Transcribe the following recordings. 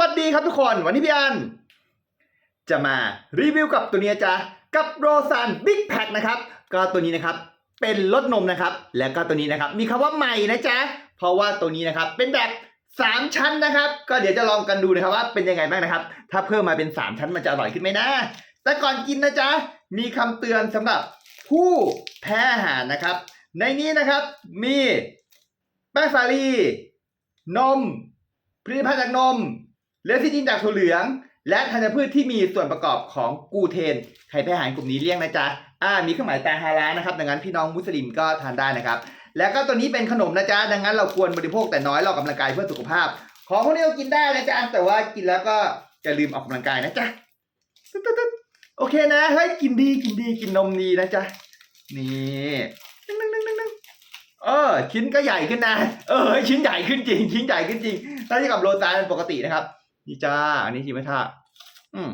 วัสดีครับทุกคนวันนี้พี่อัน จะมารีวิวกับตัวนี้จ๊ะกับโรซันบิ๊กแพคนะครับ ก็ตัวนี้นะครับเป็นรสนมนะครับ แล้วก็ตัวนี้นะครับ มีคำว่าใหม่นะจ๊ะเพราะว่าตัวนี้นะครับเป็นแบบ3ชั้นนะครับ ก็เดี๋ยวจะลองกันดูนะครับว่าเป็นยังไงบ้างนะครับ ถ้าเพิ่มมาเป็น3ชั้นมันจะอร่อยขึ้นไหมนะแต่ก่อนกินนะจ๊ะมีคำเตือนสำหรับผู้แพ้อาหารนะครับ ในนี้นะครับมีแป้งสาลีนมผลิตภัณฑ์จากนม เลซิจินจากถั่วเหลือง และธัญพืชที่มีส่วนประกอบของกูเทนใครแพ้อาหารกลุ่มนี้เลี่ยงนะจ๊ะอ่ามีเครื่องหมายต่ฮาลานะครับ ดังนั้นพี่น้องมุสลิมก็ทานได้นะครับ แล้วก็ตัวนี้เป็นขนมนะจ๊ะ ดังนั้นเราควรบริโภคแต่น้อยเราออกกำลังกายเพื่อสุขภาพ ของพวกนี้เรากินได้นะจ๊ะ แต่ว่ากินแล้วก็อย่าลืมออกกำลังกายนะจ๊ะตึ๊ดตึ๊ดตึ๊ดโอเคนะ เฮ้ย กินดี กินดี กินนมดีนะจ๊ะ นี่นึ่งนึ่งนึ่งนึงนึงเออ ชิ้นก็ใหญ่ขึ้นนะ เออ ชิ้นใหญ่ขึ้นจริง ชิ้นใหญ่ขึ้นจริงถ้าเทียบกับโรตาเป็นปกตินะครับ นี่จ้า อันนี้ชิมไหมท่าอืม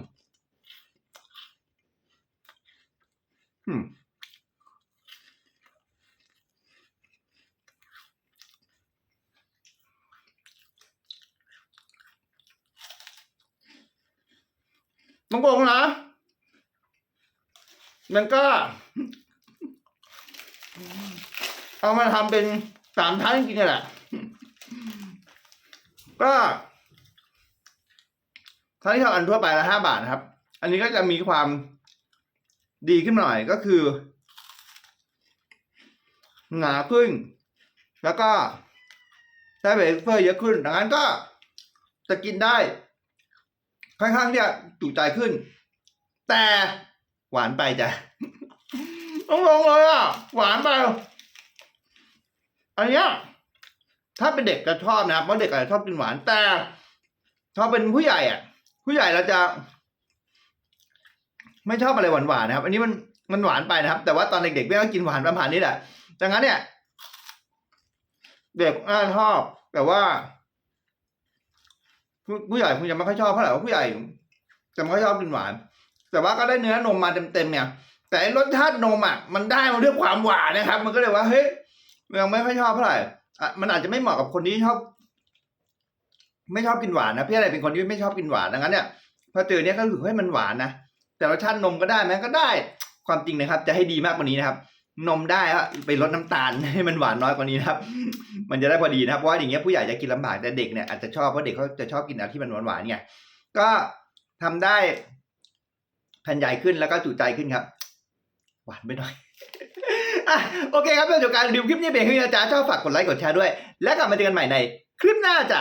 อืมตรงๆนะมันก็ เอามาทำเป็นสามชั้นจริงๆแหละ ก็ ถ้าที่เราอันทั่วไปละห้าบาทนะครับ อันนี้ก็จะมีความดีขึ้นหน่อยก็คือ หนาขึ้น แล้วก็ได้เบเฟอร์เยอะขึ้น ดังนั้นก็จะกินได้ ค่อนข้างที่จะจุใจขึ้น แต่หวานไปจ้ะต้องลงเลยอะ หวานไปอันนี้ถ้าเป็นเด็กจะชอบนะครับเพราะเด็กอาจจะชอบกินหวานแต่ถ้าเป็นผู้ใหญ่อะ ผู้ใหญ่เราจะไม่ชอบอะไรหวานๆนะครับ อันนี้มันมันหวานไปนะครับ แต่ว่าตอนเด็กๆพี่ก็กินหวานประมาณนี้แหละดังนั้นเนี่ย เด็กน่าชอบ แต่ว่า ผู้ผู้ใหญ่คงจะไม่ค่อยชอบเท่าไหร่ว่าะผู้ใหญ่จะไม่ค่อยชอบกินหวาน แต่ว่าก็ได้เนื้อนมมาเต็มๆเนี่ย แต่อ้รสชาตินมอะมันได้มาด้วยความหวานนะครับ มันก็เลยว่าเฮ้ยยังไม่ค่อยชอบเท่าไหร่อะมันอาจจะไม่เหมาะกับคนที่ชอบ ไม่ชอบกินหวานนะพี่อะไรเป็นคนที่ไม่ชอบกินหวานดังนั้นเนี่ยพอเจอเนี่ยก็รู้สึกให้มันหวานนะแต่รสชาตินมก็ได้ไหมก็ได้ความจริงนะครับ จะให้ดีมากกว่านี้นะครับ นมได้ก็ไปลดน้ำตาลให้มันหวานน้อยกว่านี้นะครับ มันจะได้พอดีนะครับเพราะว่าอย่างเงี้ยผู้ใหญ่จะกินลำบากแต่เด็กเนี่ยอาจจะชอบเพราะเด็กเขาจะชอบกินอะไรที่มันหวานๆไงก็ทำได้แผ่นใหญ่ขึ้นแล้วก็จุใจขึ้นครับ หวานไปหน่อยอโอเคครับเพื่อนจบการรีวิวคลิปนี้เพียงเท่านี้นะจ๊ะชอบฝากกดไลค์กดแชร์ด้วย แล้วกลับมาเจอกันใหม่ในคลิปหน้าจ้ะ